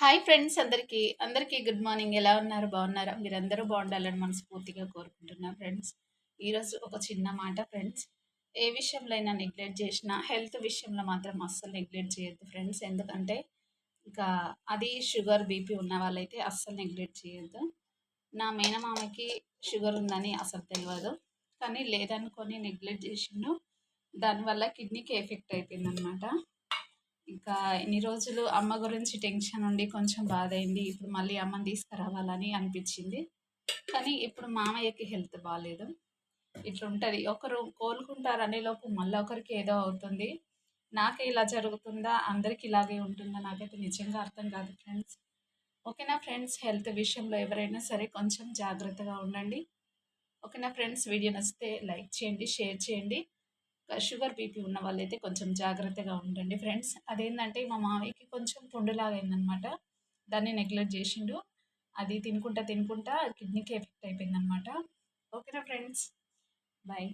Hi friends అందరికీ. అందరికీ good morning. ఎలా ఉన్నారు? బాగున్నారా? మీరందరూ బాగుండాలని మనస్ఫూర్తిగా కోరుకుంటున్నా ఫ్రెండ్స్. ఈరోజు ఒక చిన్న మాట ఫ్రెండ్స్. ఏ విషయంలో అయినా నెగ్లెక్ట్ చేసినా హెల్త్ విషయంలో మాత్రం అస్సలు నెగ్లెక్ట్ చేయొద్దు ఫ్రెండ్స్. ఎందుకంటే ఇంకా అది షుగర్ బీపీ ఉన్న వాళ్ళైతే అస్సలు నెగ్లెక్ట్ చేయొద్దు. నా మేనమామకి షుగర్ ఉందని అసలు తెలియదు కానీ లేదనుకొని నెగ్లెక్ట్ చేసిండు. దానివల్ల కిడ్నీకి ఎఫెక్ట్ అయిపోయిందనమాట ఇంకా ఇన్ని రోజులు అమ్మ గురించి టెన్షన్ ఉండి కొంచెం బాధ అయింది ఇప్పుడు మళ్ళీ అమ్మని తీసుకురావాలని అనిపించింది. కానీ ఇప్పుడు మామయ్యకి హెల్త్ బాగాలేదు ఇట్లా ఉంటుంది ఒకరు కోలుకుంటారు లోపు మళ్ళీ ఒకరికి ఏదో అవుతుంది. నాకే ఇలా జరుగుతుందా? అందరికి ఇలాగే ఉంటుందా? నాకైతే నిజంగా అర్థం కాదు ఫ్రెండ్స్. ఓకేనా ఫ్రెండ్స్? హెల్త్ విషయంలో ఎవరైనా సరే కొంచెం జాగ్రత్తగా ఉండండి. ఓకేనా ఫ్రెండ్స్? వీడియో నచ్చితే లైక్ చేయండి షేర్ చేయండి. షుగర్ బీపీ ఉన్న వాళ్ళైతే కొంచెం జాగ్రత్తగా ఉండండి ఫ్రెండ్స్. అదేంటంటే మా మామయ్యకి కొంచెం పుండులాగా అయిందనమాట దాన్ని నెగ్లెక్ట్ చేసిండు. అది తినుకుంటా తినుకుంటా కిడ్నీకి ఎఫెక్ట్ అయిపోయిందనమాట. ఓకేనా ఫ్రెండ్స్? బాయ్.